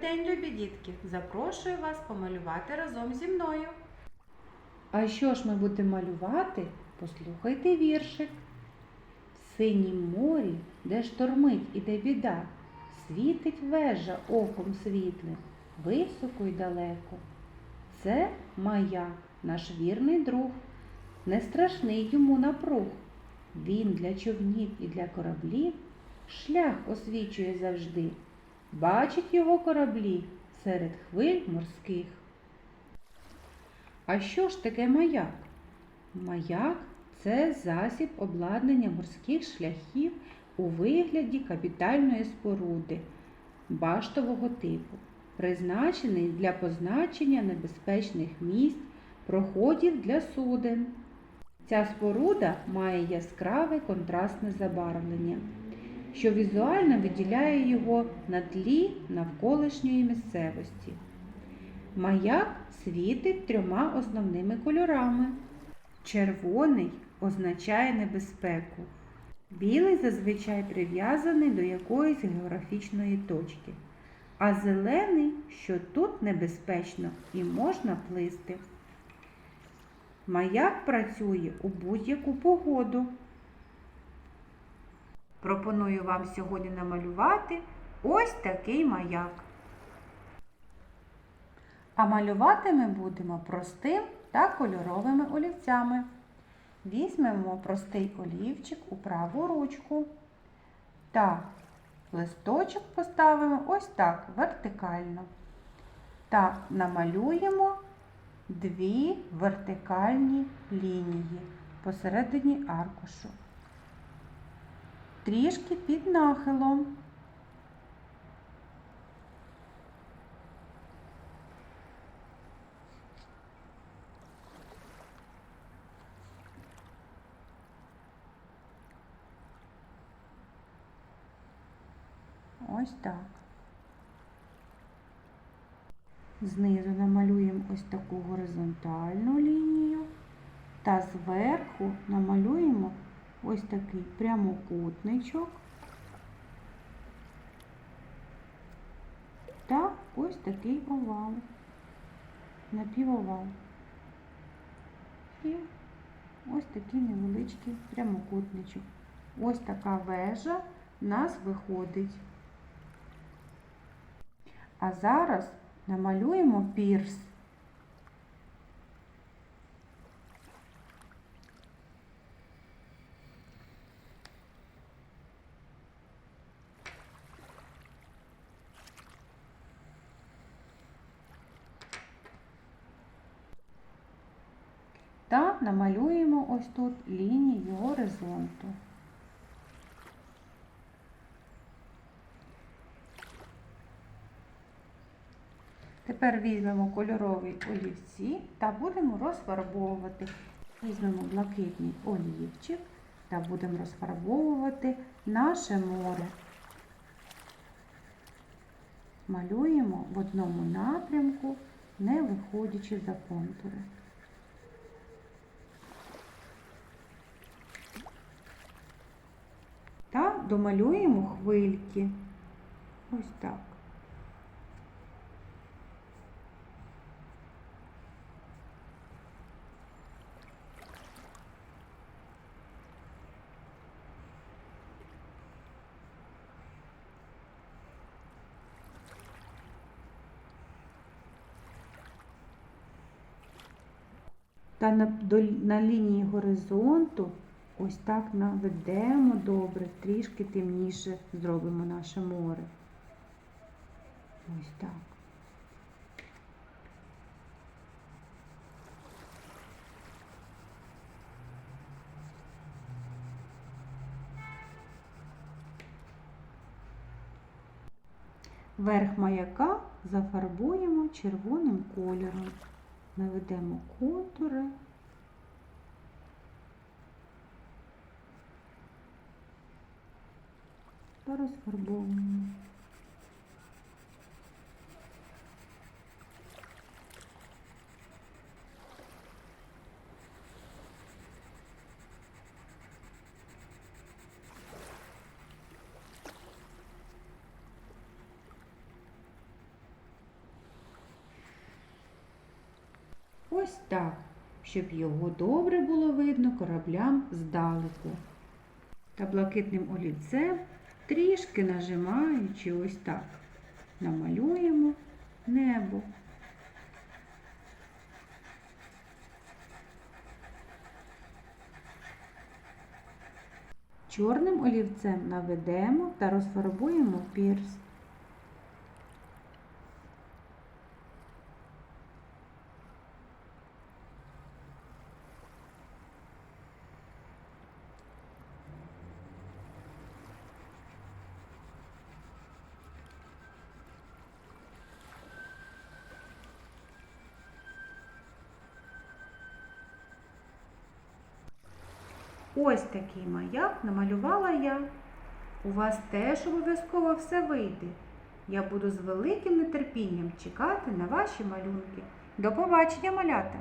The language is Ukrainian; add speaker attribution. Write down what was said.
Speaker 1: день, любі дітки! Запрошую вас помалювати разом зі мною.
Speaker 2: А що ж ми будемо малювати? Послухайте віршик. В синім морі, де штормить і де біда, світить вежа оком світлим, високо й далеко. Це маяк, наш вірний друг, не страшний йому напруг. Він для човнів і для кораблів шлях освічує завжди. Бачить його кораблі серед хвиль морських. А що ж таке маяк? Маяк це засіб обладнання морських шляхів у вигляді капітальної споруди баштового типу, призначений для позначення небезпечних місць, проходів для суден. Ця споруда має яскраве контрастне забарвлення, що візуально виділяє його на тлі навколишньої місцевості. Маяк світить трьома основними кольорами. Червоний означає небезпеку. Білий зазвичай прив'язаний до якоїсь географічної точки, а зелений, що тут небезпечно і можна плисти. Маяк працює у будь-яку погоду. Пропоную вам сьогодні намалювати ось такий маяк. А малювати ми будемо простим та кольоровими олівцями. Візьмемо простий олівчик у праву ручку та листочок поставимо ось так вертикально. Та намалюємо дві вертикальні лінії посередині аркушу. Трішки під нахилом. Ось так. Знизу намалюємо ось таку горизонтальну лінію та зверху намалюємо ось такий прямокутничок та ось такий овал, напівовал. І ось такий невеличкий прямокутничок. Ось така вежа в нас виходить. А зараз намалюємо пірс. Та намалюємо ось тут лінію горизонту. Тепер візьмемо кольорові олівці та будемо розфарбовувати. Візьмемо блакитний олівчик та будемо розфарбовувати наше море. Малюємо в одному напрямку, не виходячи за контури. Та домалюємо хвильки. Ось так. Та на, до, на лінії горизонту ось так наведемо добре, трішки темніше зробимо наше море. Ось так. Верх маяка зафарбуємо червоним кольором. Наведемо контури. та розфарбовуємо. Ось так, щоб його добре було видно кораблям здалеку. Та блакитним олівцем трішки нажимаючи ось так, намалюємо небо. Чорним олівцем наведемо та розфарбуємо пірс. Ось такий маяк намалювала я. У вас теж обов'язково все вийде. Я буду з великим нетерпінням чекати на ваші малюнки. До побачення, малята!